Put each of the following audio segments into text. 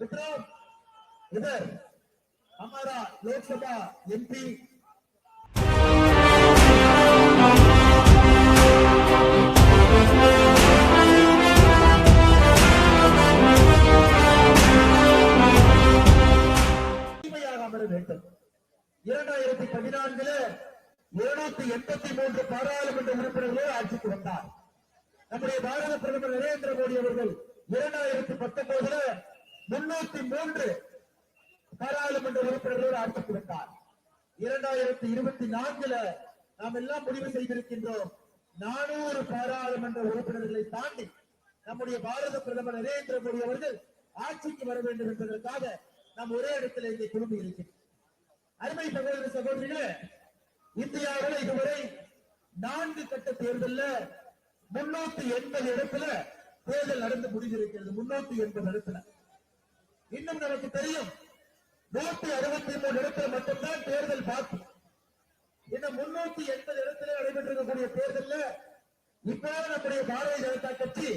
விக்ரம் இவர் அமரா லோக்சபா எம்பி இரண்டாயிரத்தி பதினான்குல இருநூத்தி எண்பத்தி மூன்று பாராளுமன்ற உறுப்பினர்கள் ஆட்சிக்கு வந்தார். நம்முடைய பாரத பிரதமர் நரேந்திர மோடி அவர்கள் இரண்டாயிரத்தி பத்தொன்பதுல முன்னூத்தி மூன்று பாராளுமன்ற உறுப்பினர்களோடு ஆட்சிக்கு கொடுத்தார் இரண்டாயிரத்தி இருபத்தி நான்குல நாம் எல்லாம் முடிவு செய்திருக்கின்றோம். நானூறு பாராளுமன்ற உறுப்பினர்களை தாண்டி நம்முடைய பாரத பிரதமர் நரேந்திர மோடி அவர்கள் ஆட்சிக்கு வர வேண்டும் என்பதற்காக நாம் ஒரே இடத்துல இங்கே குழுமி இருக்கிறோம். அருமை சகோதர சகோதரிகளே இந்தியாவில் இதுவரை நான்கு கட்ட தேர்தல்ல முன்னூத்தி எண்பது இடத்துல தேர்தல் நடந்து முடிந்திருக்கிறது. முன்னூத்தி எண்பது இடத்துல. இன்னும் நமக்கு தெரியும். நூத்தி அறுபத்தி மூணு இடத்துல மட்டும்தான் தேர்தல் பாக்கி. இந்த முன்னூத்தி எண்பது இடத்துல நடைபெற்றிருக்கக்கூடிய தேர்தல்ல இப்போ நம்முடைய பாரதிய ஜனதா கட்சி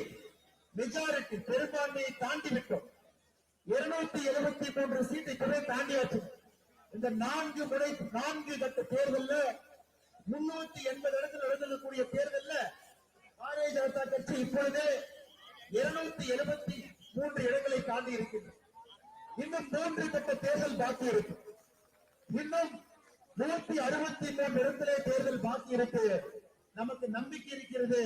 மெஜாரிட்டி பெரும்பான்மையை தாண்டி விட்டோம். இருநூத்தி எழுபத்தி மூன்று சீட்டை இப்பவே தாண்டியாச்சு. இந்த நான்கு முறை நான்கு கட்ட தேர்தல்ல முன்னூத்தி எண்பது இடத்தில் நடந்திருக்கக்கூடிய தேர்தல்ல பாரதிய ஜனதா கட்சி இப்பொழுது இருநூத்தி எழுபத்தி மூன்று இடங்களை தாண்டி இருக்கின்றன இன்னும் மூன்று கட்ட தேர்தல் பாக்கி இருக்கு இன்னும் நூத்தி அறுபத்தி மூன்று இடத்திலே தேர்தல் பாக்கி இருக்கு நமக்கு நம்பிக்கை இருக்கிறது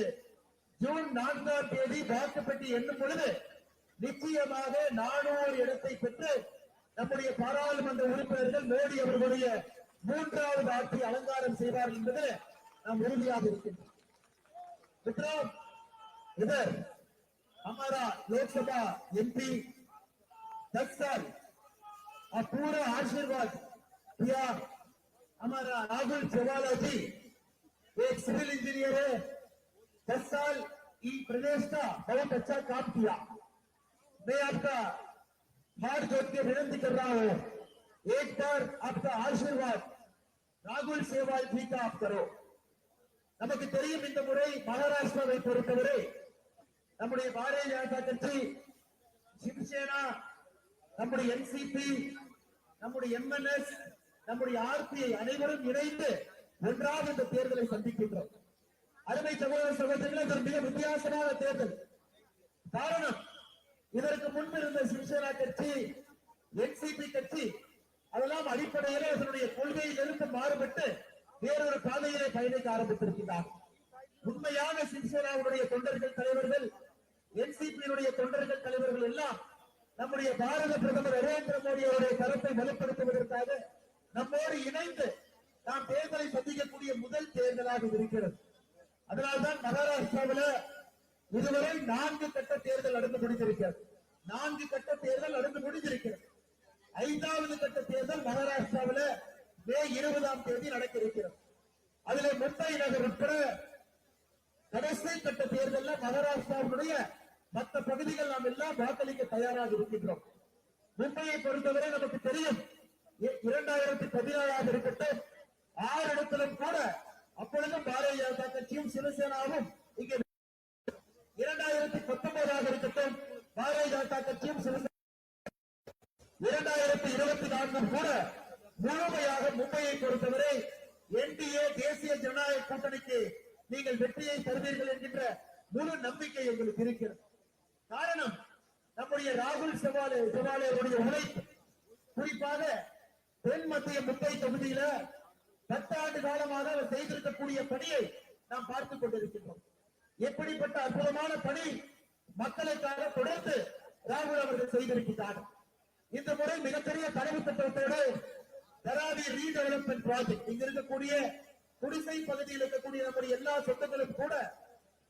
ஜூன் நான்காம் தேதி வாக்குப்பட்டி எண்ணும் பொழுது நிச்சயமாக நானூறு இடத்தை பெற்று நம்முடைய பாராளுமன்ற உறுப்பினர்கள் மோடி அவர்களுடைய மூன்றாவது ஆட்சி அலங்காரம் செய்வார் என்பது நாம் உறுதியாக இருக்கின்றோம் विक्रम इधर हमारा लोकसभा एमपी दस साल और पूरा आशीर्वाद किया हमारा राहुल चौवाला जी एक सिविल इंजीनियर है दस साल इन प्रदेश का बहुत अच्छा काम किया मैं आपका हाथ जोड़ के विनती कर रहा हूं एक बार आपका आशीर्वाद राहुल सेवाल जी का आप करो நமக்கு தெரியும் இந்த முறை மகாராஷ்டிராவை பொறுத்தவரை நம்முடைய பாரதிய ஜனதா கட்சி சிவசேனா நம்முடைய என்சிபி நம்முடைய எம்என்எஸ் நம்முடைய ஆர்பிஐ அனைவரும் இணைந்து ஒன்றாக இந்த தேர்தலை சந்திக்கின்றோம். அருமை சகோதர சகோதரிகள் மிக வித்தியாசமான தேர்தல். காரணம் இதற்கு முன்பு இருந்த சிவசேனா கட்சி என்சிபி கட்சி அதெல்லாம் அடிப்படையிலே அதனுடைய கொள்கையிலிருந்து மாறுபட்டு வேறொரு பாதையிலே பயணிக்க ஆரம்பித்திருக்கிறார் உண்மையான சிவசேனாவுடைய தொண்டர்கள் தலைவர்கள் என்சிபியினுடைய தொண்டர்கள் தலைவர்கள் எல்லாம் நம்முடைய பாரத பிரதமர் நரேந்திர மோடி அவருடைய கருத்தை வலுப்படுத்துவதற்காக நம்மோடு இணைந்து நாம் தேர்தலை சந்திக்கக்கூடிய முதல் தேர்தலாக இருக்கிறது. அதனால்தான் மகாராஷ்டிராவில் இதுவரை நான்கு கட்ட தேர்தல் நடந்து முடிந்திருக்கிறது. நான்கு கட்ட தேர்தல் நடந்து முடிந்திருக்கிறது. ஐந்தாவது கட்ட தேர்தல் மகாராஷ்டிராவில் மே இருபதாம் தேதி நடக்க இருக்கிறது அதிலே மும்பை நகர் உட்பட கடைசி கட்ட தேர்தலில் மகாராஷ்டிராவுடைய மற்ற பகுதிகள் நாம் எல்லாம் வாக்களிக்க தயாராக இருக்கின்றோம். மும்பையை பொறுத்தவரை நமக்கு தெரியும் இரண்டாயிரத்தி பதினாறாக இருக்கட்டும் ஆறு இடத்திலும் கூட அப்பொழுதும் பாரதிய ஜனதா கட்சியும் சிவசேனாவும் இங்கே இரண்டாயிரத்தி பத்தொன்பதாக இருக்கட்டும் பாரதிய ஜனதா கட்சியும் சிவசேனா இரண்டாயிரத்தி இருபத்தி நான்கும் கூட முழுமையாக மும்பையை பொறுத்தவரை என்டிஏ தேசிய ஜனநாயக கூட்டணிக்கு நீங்கள் வெற்றியை தருவீர்கள் என்கின்ற முழு நம்பிக்கை எங்களுக்கு இருக்கிறது. காரணம் நம்முடைய ராகுல் செவாலே செவாலேருடைய உழைப்பு குறிப்பாக தென் மத்திய மும்பை தொகுதியில பத்தாண்டு காலமாக அவர் செய்திருக்கக்கூடிய பணியை நாம் பார்த்துக் கொண்டிருக்கின்றோம். எப்படிப்பட்ட அற்புதமான பணி மக்களுக்காக தொடர்ந்து ராகுல் அவர்கள் செய்திருக்கிறார். இந்த முறை மிகப்பெரிய தரவு திட்டத்தோடு தராவி ரீடெவலப்மெண்ட் ப்ராஜெக்ட் இங்க இருக்கக்கூடிய குடிசை பகுதியில் இருக்கக்கூடிய நம்முடைய எல்லா சொத்துக்களும் கூட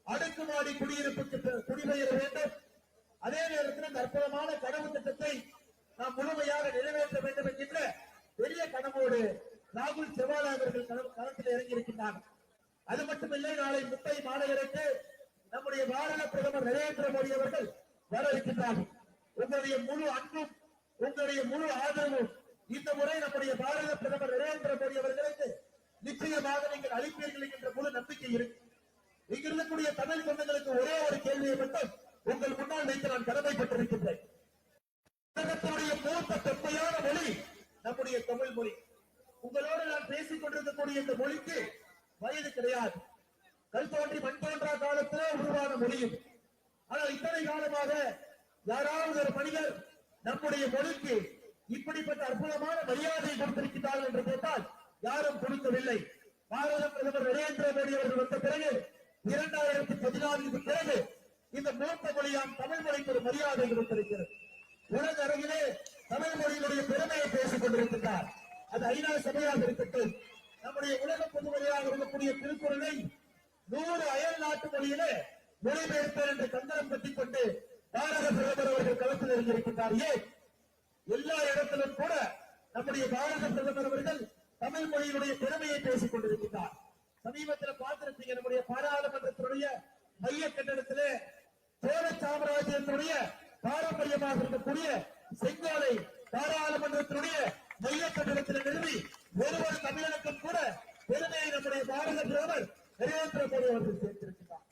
அடுக்குமாடி குடியிருப்புக்கு குடிபெயர வேண்டும். அதே நேரத்தில் அந்த அற்புதமான கனவு திட்டத்தை நாம் முழுமையாக நிறைவேற்ற வேண்டும் என்கின்ற பெரிய கனவோடு ராகுல் செவாலா அவர்கள் களத்தில் இறங்கி இறங்கியிருக்கின்றார். அது மட்டுமில்லை நாளை முத்தை மாநகருக்கு நம்முடைய பாரத பிரதமர் நரேந்திர மோடி அவர்கள் வர இருக்கின்றார்கள் உங்களுடைய முழு அன்பும் உங்களுடைய முழு ஆதரவும் இந்த முறை நம்முடைய பாரத பிரதமர் நரேந்திர மோடி அவர்களுக்கு நிச்சயமாக நீங்கள் அளிப்பீர்கள் என்கின்ற முழு நம்பிக்கை இருக்கு. இங்க இருக்கக்கூடிய தமிழ் சொந்தங்களுக்கு ஒரே ஒரு கேள்வியை மட்டும் உங்கள் முன்னால் வைத்து நான் கடமைப்பட்டிருக்கின்றேன். மொழி நம்முடைய தமிழ் மொழி. உங்களோடு நான் பேசிக் கொண்டிருக்கக்கூடிய இந்த மொழிக்கு வயது கிடையாது. கல் தோன்றி மண் தோன்றா காலத்திலே உருவான மொழியும். ஆனால் இத்தனை காலமாக யாராவது ஒரு மனிதர் நம்முடைய மொழிக்கு இப்படிப்பட்ட அற்புதமான மரியாதை கொடுத்திருக்கிறார்கள் என்று கேட்டால் யாரும் கொடுக்கவில்லை. பாரத பிரதமர் நரேந்திர மோடி அவர்கள் வந்த பிறகு இரண்டாயிரத்தி பதினான்குக்கு பிறகு இந்த மூத்த மொழியாம் தமிழ் மொழிக்கு ஒரு மரியாதை கொடுத்திருக்கிறது உலக அரங்கிலே தமிழ் மொழியினுடைய பெருமையை பேசிக் கொண்டிருக்கிறார் அது ஐநா சபையாக இருக்கட்டும் நம்முடைய உலக பொதுமொழியாக இருக்கக்கூடிய திருக்குறளை நூறு அயல் நாட்டு மொழியிலே மொழிபெயர்ப்பேன் என்று கந்தனம் கட்டிக் கொண்டு பாரத பிரதமர் அவர்கள் களத்தில் இருந்திருக்கிறார் ஏன்? எல்லா இடத்திலும் கூட நம்முடைய பாரத பிரதமர் அவர்கள் தமிழ் மொழியினுடைய பெருமையை பேசிக் கொண்டிருக்கிறார் சமீபத்தில் பார்த்திருப்பீங்க நம்முடைய பாராளுமன்றத்தினுடைய மைய கட்டடத்திலே சோழ சாம்ராஜ்யத்தினுடைய பாரம்பரியமாக இருக்கக்கூடிய செங்கோலை பாராளுமன்றத்தினுடைய மைய கட்டடத்தில் நிறுவி ஒருவர் தமிழனுக்கும் கூட பெருமையை நம்முடைய பாரத பிரதமர் நரேந்திர மோடி அவர்கள் சேர்த்திருக்கிறார்.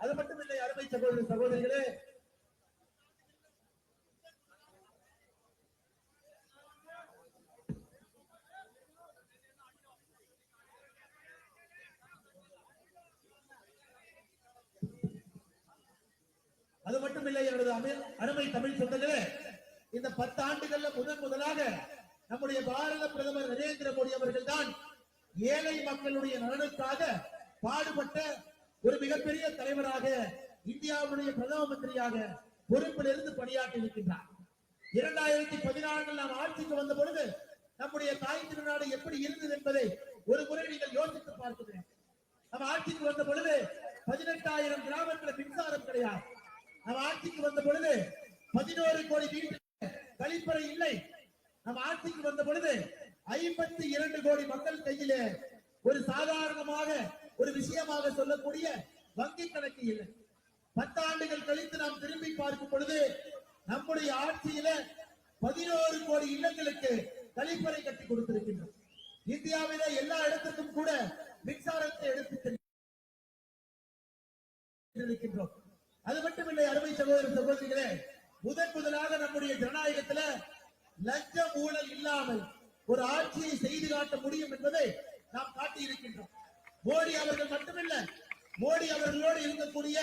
அது மட்டுமில்லை அருமை சகோதர சகோதரிகளே அது தமிழ் அருமை தமிழ் சொந்தங்களே இந்த பத்து ஆண்டுகள்ல முதன் முதலாக நம்முடைய பாரத பிரதமர் நரேந்திர மோடி அவர்கள் தான் ஏழை மக்களுடைய நலனுக்காக பாடுபட்ட ஒரு மிகப்பெரிய தலைவராக இந்தியாவுடைய பிரதம மந்திரியாக பொறுப்பில் இருந்து பணியாற்றி இருக்கின்றார். இரண்டாயிரத்தி பதினான்கில் நாம் ஆட்சிக்கு வந்த பொழுது நம்முடைய தாய் திருநாடு எப்படி இருந்தது என்பதை ஒரு முறை நீங்கள் யோசித்து பார்க்கிறேன். நம்ம ஆட்சிக்கு வந்த பொழுது பதினெட்டாயிரம் கிராமத்தில் மின்சாரம் கிடையாது. நம்ம ஆட்சிக்கு வந்த பொழுது பதினோரு கோடி வீட்டு கழிப்பறை இல்லை. நம்ம ஆட்சிக்கு வந்த பொழுது ஐம்பத்தி இரண்டு கோடி மக்கள் கையிலே ஒரு சாதாரணமாக ஒரு விஷயமாக சொல்லக்கூடிய வங்கி கணக்கு இல்லை. பத்தாண்டுகள் கழித்து நாம் திரும்பி பார்க்கும் பொழுது நம்முடைய ஆட்சியில பதினோரு கோடி இல்லங்களுக்கு கழிப்பறை கட்டி கொடுத்திருக்கின்றோம். இந்தியாவில எல்லா இடத்துக்கும் கூட மின்சாரத்தை எடுத்து இருக்கின்றோம் அது மட்டுமில்லை அருமை சகோதர சகோதரிகளே முதன் முதலாக நம்முடைய ஜனநாயகத்துல லஞ்ச ஊழல் இல்லாமல் ஒரு ஆட்சியை செய்து காட்ட முடியும் என்பதை நாம் காட்டியிருக்கின்றோம். மோடி அவர்கள் மட்டுமில்ல மோடி அவர்களோடு இருக்கக்கூடிய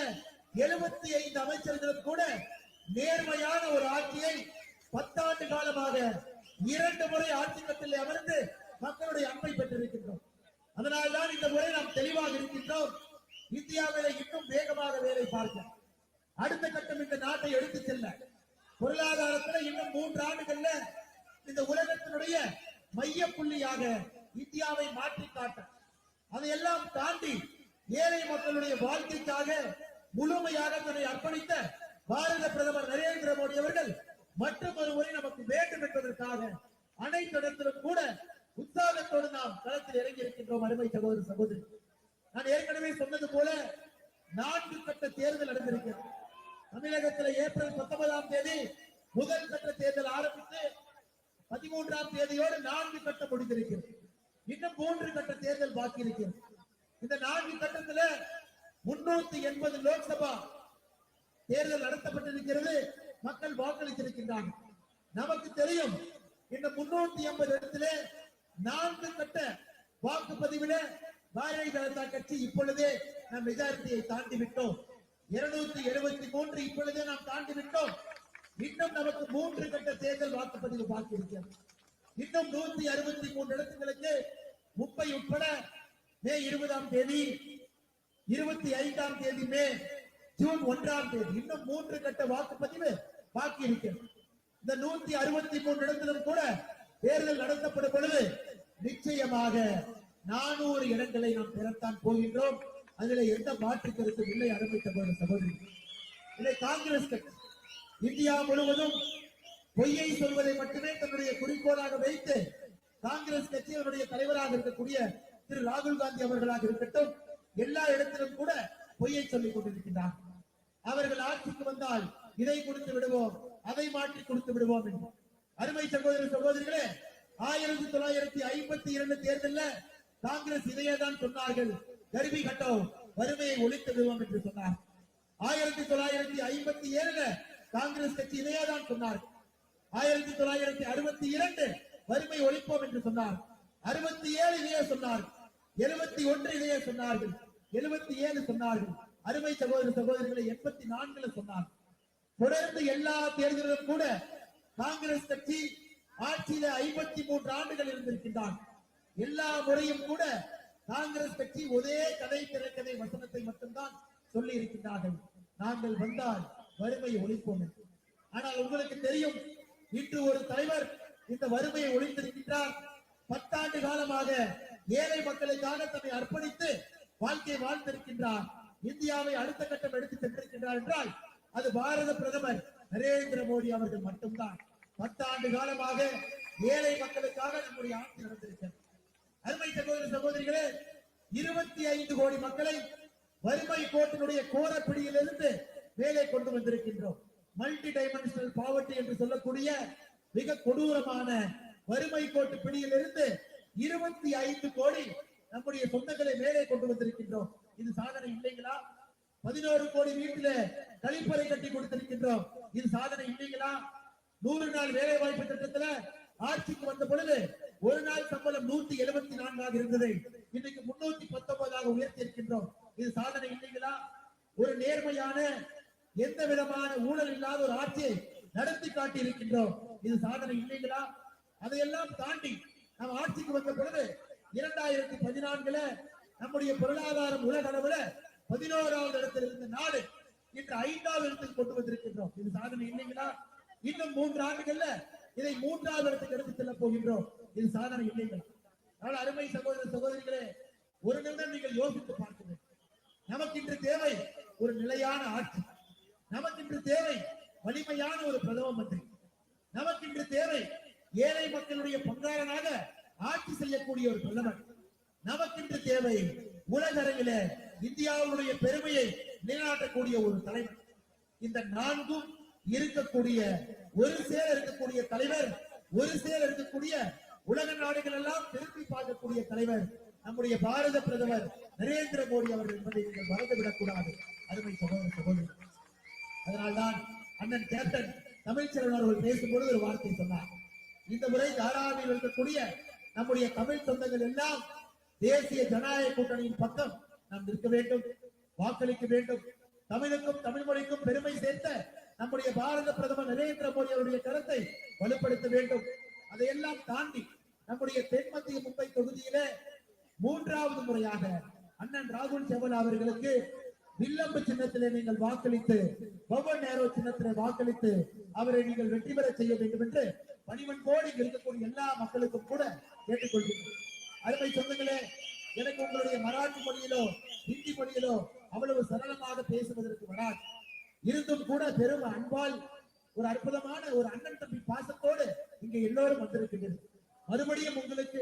எழுபத்தி ஐந்து அமைச்சர்களும் கூட நேர்மையான ஒரு ஆட்சியை பத்தாண்டு காலமாக இரண்டு முறை ஆட்சி அமர்ந்து மக்களுடைய அன்பை பெற்றிருக்கின்றோம். அதனால்தான் இந்த முறை நாம் தெளிவாக இருக்கின்றோம். இந்தியாவில இன்னும் வேகமாக வேலை பார்க்கிறோம் அடுத்த கட்டம் இந்த நாட்டை எடுத்து செல்ல. பொருளாதாரத்துல இன்னும் மூன்று ஆண்டுகள்ல இந்த உலகத்தினுடைய மைய புள்ளியாக இந்தியாவை மாற்றி காட்ட. அதையெல்லாம் தாண்டி ஏழை மக்களுடைய வாழ்க்கைக்காக முழுமையாக தன்னை அர்ப்பணித்த பாரத பிரதமர் நரேந்திர மோடி அவர்கள் மற்றும் ஒரு முறை நமக்கு வேண்டும் என்பதற்காக அனைத்து இடத்திலும் கூட உற்சாகத்தோடு நாம் களத்தில் இறங்கி இருக்கின்றோம் அருமை சகோதர சகோதரி. நான் ஏற்கனவே சொன்னது போல நான்கு கட்ட தேர்தல் நடந்திருக்கிறது. தமிழகத்தில் ஏப்ரல் பத்தொன்பதாம் தேதி முதல் கட்ட தேர்தல் ஆரம்பித்து பதிமூன்றாம் தேதியோடு நான்கு கட்டம் முடிந்திருக்கிறது. இன்னும் மூன்று கட்ட தேர்தல் பாக்கி இருக்கிறது. இந்த நான்கு கட்டத்துல முன்னூத்தி எண்பது லோக்சபா தேர்தல் நடத்தப்பட்டிருக்கிறது. மக்கள் வாக்களித்திருக்கின்றார்கள் நமக்கு தெரியும் இந்த முன்னூத்தி எண்பது இடத்துல நான்கு கட்ட வாக்குப்பதிவில பாரதிய ஜனதா கட்சி இப்பொழுதே நம் மெஜாரிட்டியை தாண்டி விட்டோம் இருநூத்தி எழுபத்தி மூன்று இப்பொழுதே நாம் தாண்டி விட்டோம் இன்னும் நமக்கு மூன்று கட்ட தேர்தல் வாக்குப்பதிவு பாக்கி இருக்கிறது. இன்னும் நூத்தி அறுபத்தி மூன்று இடத்துகளுக்கு முப்பை உட்பட மே இருபதாம் தேதி இருபத்தி ஐந்தாம் தேதி மே ஜூன் ஒன்றாம் தேதி இன்னும் மூன்று கட்ட வாக்குப்பதிவு பாக்கி இருக்கிறது. இந்த நூத்தி அறுபத்தி மூன்று இடத்திலும் கூட தேர்தல் நடத்தப்படும் பொழுது நிச்சயமாக நானூறு இடங்களை நாம் பெறத்தான் போகின்றோம். அதில் எந்த மாற்று கருத்தும் இல்லை அருமை சகோதர சகோதரி. இதை காங்கிரஸ் கட்சி இந்தியா முழுவதும் பொய்யை சொல்வதை மட்டுமே தன்னுடைய குறிக்கோளாக வைத்து காங்கிரஸ் கட்சி அவருடைய தலைவராக இருக்கக்கூடிய திரு ராகுல் காந்தி அவர்களாக இருக்கட்டும் எல்லா இடத்திலும் கூட பொய்யை சொல்லிக் கொண்டிருக்கின்றார். அவர்கள் ஆட்சிக்கு வந்தால் இதை கொடுத்து விடுவோம் அதை மாற்றி கொடுத்து விடுவோம் என்று. அருமை சகோதர சகோதரிகளே ஆயிரத்தி தொள்ளாயிரத்தி ஐம்பத்தி இரண்டு தேர்தலில் காங்கிரஸ் இதையே தான் சொன்னார்கள். கருவி கட்டோம். வறுமையை ஒழித்து விடுவோம் என்று சொன்னார். ஆயிரத்தி தொள்ளாயிரத்தி ஐம்பத்தி ஏழுல காங்கிரஸ் கட்சி இதையே தான் சொன்னார். ஆயிரத்தி தொள்ளாயிரத்தி அறுபத்தி இரண்டு வறுமை ஒழிப்போம் என்று சொன்னார். அறுபத்தி ஏழு இதையே சொன்னார் எழுபத்தி ஒன்று இதையே சொன்னார்கள். எழுபத்தி ஏழு சொன்னார்கள். அருமை சகோதர சகோதரிகளை எண்பத்தி நான்குல சொன்னார். தொடர்ந்து எல்லா தேர்தலிலும் கூட காங்கிரஸ் கட்சி ஆட்சியில ஐம்பத்தி மூன்று ஆண்டுகள் இருந்திருக்கின்றான். எல்லா முறையும் கூட காங்கிரஸ் கட்சி ஒரே கதை திரைக்கதை வசனத்தை மட்டும்தான் சொல்லி இருக்கின்றார்கள். நாங்கள் வந்தால் வறுமையை ஒழிப்போம் ஆனால் உங்களுக்கு தெரியும் இன்று ஒரு தலைவர் இந்த வறுமையை ஒழித்திருக்கின்றார். பத்தாண்டு காலமாக ஏழை மக்களுக்காக தன்னை அர்ப்பணித்து வாழ்க்கையை வாழ்ந்திருக்கின்றார். இந்தியாவை அடுத்த கட்டம் எடுத்து சென்றிருக்கின்றார் என்றால் அது பாரத பிரதமர் நரேந்திர மோடி அவர்கள் மட்டும்தான். பத்தாண்டு காலமாக ஏழை மக்களுக்காக நம்முடைய ஆட்சி நடந்திருக்கிறது. அருமை சகோதர சகோதரிகளே இருபத்தி ஐந்து கோடி மக்களை வறுமை கோட்டினுடைய கோரப்பிடியிலிருந்து மேலே கொண்டு வந்திருக்கின்றோம். மல்டி டைமென்ஷனல் பாவர்ட்டி என்று சொல்லக்கூடிய மிக கொடூரமான வறுமை கோட்டு பிடியிலிருந்து இருபத்தி ஐந்து கோடி நம்முடைய சொந்தங்களை மேலே கொண்டு வந்திருக்கின்றோம். இது சாதனை இல்லைங்களா? பதினோரு கோடி வீட்டில கழிப்பறை கட்டி கொடுத்திருக்கின்றோம். இது சாதனை இல்லைங்களா? நூறு நாள் வேலை வாய்ப்பு திட்டத்துல ஆட்சிக்கு வந்த பொழுது ஒரு நாள் சம்பளம் நூத்தி எழுபத்தி நான்காக இருந்தது. இன்னைக்கு முன்னூத்தி பத்தொன்பதாக உயர்த்தி இருக்கின்றோம் இது சாதனை இல்லைங்களா? ஒரு நேர்மையான எந்த விதமான ஊழல் இல்லாத ஒரு ஆட்சியை நடத்தி காட்டி இருக்கின்றோம் இது சாதனை இல்லைங்களா? அதையெல்லாம் தாண்டி நாம் ஆட்சிக்கு வந்த பொழுது இரண்டாயிரத்தி பதினான்குல நம்முடைய பொருளாதாரம் உலக அளவுல பதினோராவது இடத்தில் இருந்த நாடு இன்று ஐந்தாவது இடத்துக்கு கொண்டு வந்திருக்கின்றோம். இது சாதனை இல்லைங்களா? இன்னும் மூன்று ஆண்டுகள்ல இதை மூன்றாவது இடத்துக்கு எடுத்து செல்ல போகின்றோம். இது சாதனை இல்லைங்களா ஆனால் அருமை சகோதர சகோதரிகளே ஒரு நிமிடம் நீங்கள் யோசித்து பார்க்க வேண்டும் நமக்கு இன்று தேவை ஒரு நிலையான ஆட்சி. நமக்கு இன்று தேவை வலிமையான ஒரு பிரதம மந்திரி. நமக்கு இன்று தேவை ஏழை மக்களுடைய பங்காளனாக ஆட்சி செய்யக்கூடிய ஒரு பிரதமர். நமக்கு இன்று தேவை உலக அரங்கில இந்தியாவுடைய பெருமையை நிலைநாட்டக்கூடிய ஒரு தலைவர். இந்த நான்கும் இருக்கக்கூடிய ஒரு சேர இருக்கக்கூடிய தலைவர் ஒரு சேர இருக்கக்கூடிய உலக நாடுகள் எல்லாம் திரும்பி பார்க்கக்கூடிய தலைவர் நம்முடைய பாரத பிரதமர் நரேந்திர மோடி அவர்கள் என்பதை நீங்கள் மறந்துவிடக் கூடாது அருமை சகோதர சகோதரி. அதனால்தான் அண்ணன் கேப்டன் தமிழ்ச்செல்வன் அவர்கள் பேசும்பொழுது ஒரு வார்த்தை சொன்னார். இந்த முறை தாராவில் இருக்கக்கூடிய நம்முடைய தமிழ் சொந்தங்கள் எல்லாம் தேசிய ஜனநாயக கூட்டணியின் பக்கம் நாம் நிற்க வேண்டும் வாக்களிக்க வேண்டும். தமிழுக்கும் தமிழ் மொழிக்கும் பெருமை சேர்த்த நம்முடைய பாரத பிரதமர் நரேந்திர மோடி அவருடைய கருத்தை வலுப்படுத்த வேண்டும். அதையெல்லாம் தாண்டி நம்முடைய தென்மத்திய மும்பை தொகுதியில மூன்றாவது முறையாக அண்ணன் ராகுல் செவல் அவர்களுக்கு வில்லம்பு சின்னத்திலே நீங்கள் வாக்களித்து பவன் நேரோ சின்னத்திலே வாக்களித்து அவரை நீங்கள் வெற்றி பெற செய்ய வேண்டும் என்று பனிமன் கோடி இருக்கக்கூடிய எல்லா மக்களுக்கும் கூட கேட்டுக்கொள்கிறேன். அருமை சொந்தங்களே எனக்கு உங்களுடைய மராட்டி மொழியிலோ ஹிந்தி மொழியிலோ அவ்வளவு சரளமாக பேசுவதற்கு வராது. இருந்தும் கூட பெரும் அன்பால் ஒரு அற்புதமான ஒரு அண்ணன் தம்பி பாசத்தோடு இங்க எல்லோரும் வந்திருக்கின்றனர். மறுபடியும் உங்களுக்கு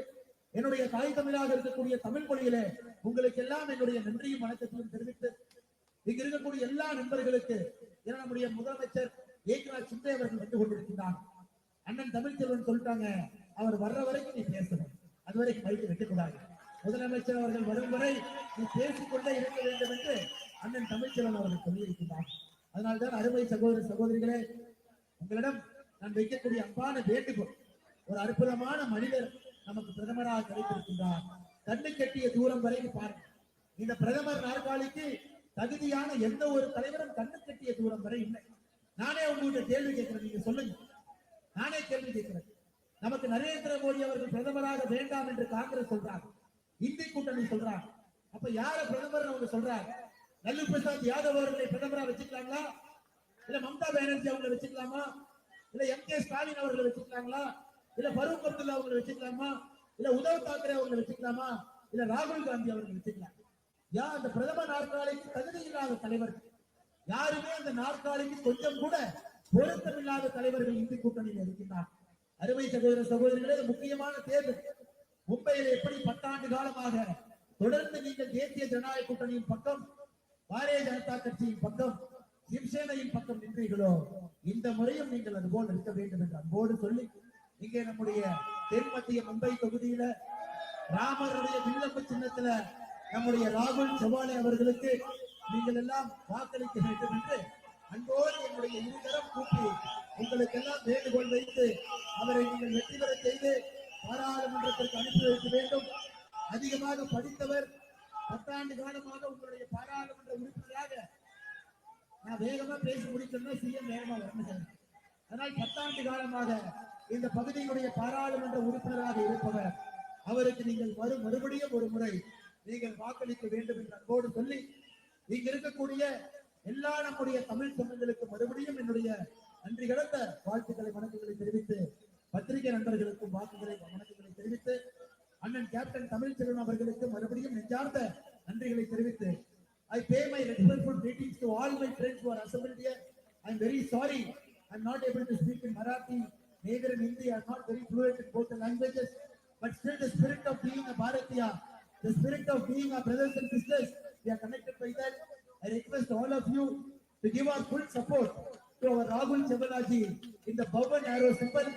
என்னுடைய தாய் தமிழாக இருக்கக்கூடிய தமிழ் மொழியில உங்களுக்கு எல்லாம் என்னுடைய நன்றியும் வணக்கத்தையும் தெரிவித்து இங்க இருக்கக்கூடிய எல்லா நண்பர்களுக்கு நம்முடைய முதலமைச்சர் ஏக்நாத் சிந்தே அவர்கள் வந்து கொண்டிருக்கின்றார். அண்ணன் தமிழ்ச்செல்வன் சொல்லிட்டாங்க அவர் வர்ற வரைக்கும் நீ பேசணும். அது வரைக்கும் மைக்கு வைக்கக்கூடாது. முதலமைச்சர் அவர்கள் வரும் வரை நீ பேசிக்கொண்டே இருக்க வேண்டும் என்று அண்ணன் தமிழ்ச்செல்வன் அவர்கள் சொல்லியிருக்கிறார் அதனால்தான் அருமை சகோதர சகோதரிகளே உங்களிடம் நான் வைக்கக்கூடிய அன்பான வேண்டுகோள் ஒரு அற்புதமான மனிதர் நமக்கு பிரதமராக கிடைத்திருக்கின்றார். கண்ணு கட்டிய தூரம் வரைக்கும் பாருங்க இந்த பிரதமர் நாற்காலிக்கு தகுதியான எந்த ஒரு தலைவரும் கண்ணு கட்டிய தூரம் வரை இல்லை. நானே உங்களுடைய கேள்வி கேட்கிறேன் நீங்க சொல்லுங்க. நானே கேள்வி கேட்கிறேன். நமக்கு நரேந்திர மோடி அவர்கள் பிரதமராக வேண்டாம் என்று காங்கிரஸ் சொல்றாங்க. இந்தி கூட்டணி சொல்றாங்க. அப்ப யார பிரதமர் அவங்க சொல்றாங்க? லல்லு பிரசாத் யாதவ் அவர்களை பிரதமரா வச்சுக்கலாங்களா? இல்ல மம்தா பானர்ஜி அவங்களை வச்சுக்கலாமா? இல்ல எம் கே ஸ்டாலின் அவர்களை வச்சுக்கலாங்களா? இல்ல ஃபரூக் அப்துல்லா அவங்களை வச்சுக்கலாமா? இல்ல உத்தவ் தாக்கரே அவர்களை வச்சுக்கலாமா? இல்ல ராகுல் காந்தி அவர்களை வச்சுக்கலாம். யா அந்த பிரதம நாற்காலிக்கு தகுதி இல்லாத தலைவர்? யாருமே அந்த நாற்காலிக்கு கொஞ்சம் கூட பொருத்தமில்லாத தலைவர்கள் இந்தி கூட்டணியில் இருக்கின்றார். அருமை சகோதர சகோதரிகளே முக்கியமான தேர்தல் மும்பையில் எப்படி பத்தாண்டு காலமாக தொடர்ந்து நீங்கள் தேசிய ஜனநாயக கூட்டணியின் பக்கம் பாரதிய ஜனதா கட்சியின் பக்கம் சிவசேனையின் பக்கம் நின்றீர்களோ இந்த முறையும் நீங்கள் அதுபோல் இருக்க வேண்டும் என்று அன்போடு சொல்லி இங்கே நம்முடைய தென் மத்திய மும்பை தொகுதியில ராமருடைய வில்லம்பு சின்னத்துல நம்முடைய ராகுல் செவாலே அவர்களுக்கு நீங்கள் எல்லாம் வாக்களிக்க வேண்டும் என்று அன்போடு என்னுடைய இருதரம் கூப்பி உங்களுக்கு எல்லாம் வேண்டுகோள் வைத்து அவரை நீங்கள் வெற்றி பெற செய்து பாராளுமன்றத்திற்கு அனுப்பி வைக்க வேண்டும். அதிகமாக படித்தவர் பத்தாண்டு காலமாக உங்களுடைய பாராளுமன்ற உறுப்பினராக நான் வேகமா பேசி முடிக்கணும்னா சிஎம் வேகமா வரணும் சார். அதனால் பத்தாண்டு காலமாக இந்த பகுதியினுடைய பாராளுமன்ற உறுப்பினராக இருப்பவர் அவருக்கு நீங்கள் மறு மறுபடியும் ஒரு முறை நீங்கள் வாக்களிக்க வேண்டும் என்று அன்போடு சொல்லி இங்க இருக்கக்கூடிய எல்லா நம்முடைய தமிழ் சொந்தங்களுக்கு மறுபடியும் என்னுடைய நன்றி கடந்த வாழ்த்துக்களை வணக்கங்களை தெரிவித்து பத்திரிகை நண்பர்களுக்கும் வாக்குகளை வணக்கங்களை தெரிவித்து அண்ணன் கேப்டன் தமிழ்ச்செல்வன் அவர்களுக்கு மறுபடியும் நெஞ்சார்ந்த நன்றிகளை தெரிவித்து I pay my respectful greetings to all my friends who are assembled here. I'm very sorry I'm not able to speak in Marathi, neither in Hindi. I'm not very fluent in both the languages. But still, the spirit of being a Bharatiya, the spirit of being our brothers and sisters, we are connected by that. I request all of you to give our full support to our Rahul Chabalaji in the bow arrow symbol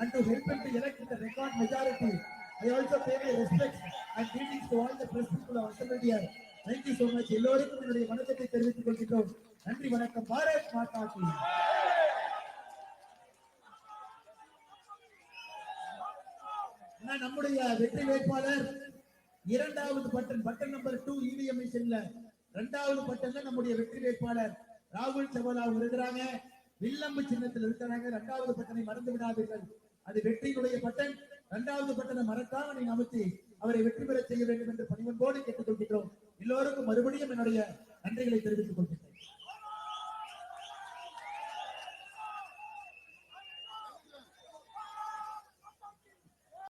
and to help him to elect a record majority. I also pay my respects and greetings to all the press people of assembled here. Thank you so much எல்லோருக்கும் என்னுடைய வணக்கத்தை தெரிவித்துக் கொள்கிறோம் நன்றி வணக்கம். பாரத் மாதா கி. நம்முடைய வெற்றி வேட்பாளர் இரண்டாவது button button number two EVM செல்ல. இரண்டாவது பட்டன்ல நம்முடைய வெற்றி வேட்பாளர் ராகுல் சவாலா இருக்கிறாங்க. வில்லம்பு சின்னத்தில் இருக்கிறாங்க. இரண்டாவது பட்டனை மறந்து விடாதீர்கள். அது வெற்றியினுடைய பட்டன். இரண்டாவது பட்டனை மறக்காம நீங்க அமைத்து அவரை வெற்றி பெற செய்ய வேண்டும் என்று பணிவன்போடு கேட்டுக்கொள்கிறோம் எல்லோருக்கும் மறுபடியும் என்னுடைய நன்றிகளை தெரிவித்துக் கொள்கிறேன்.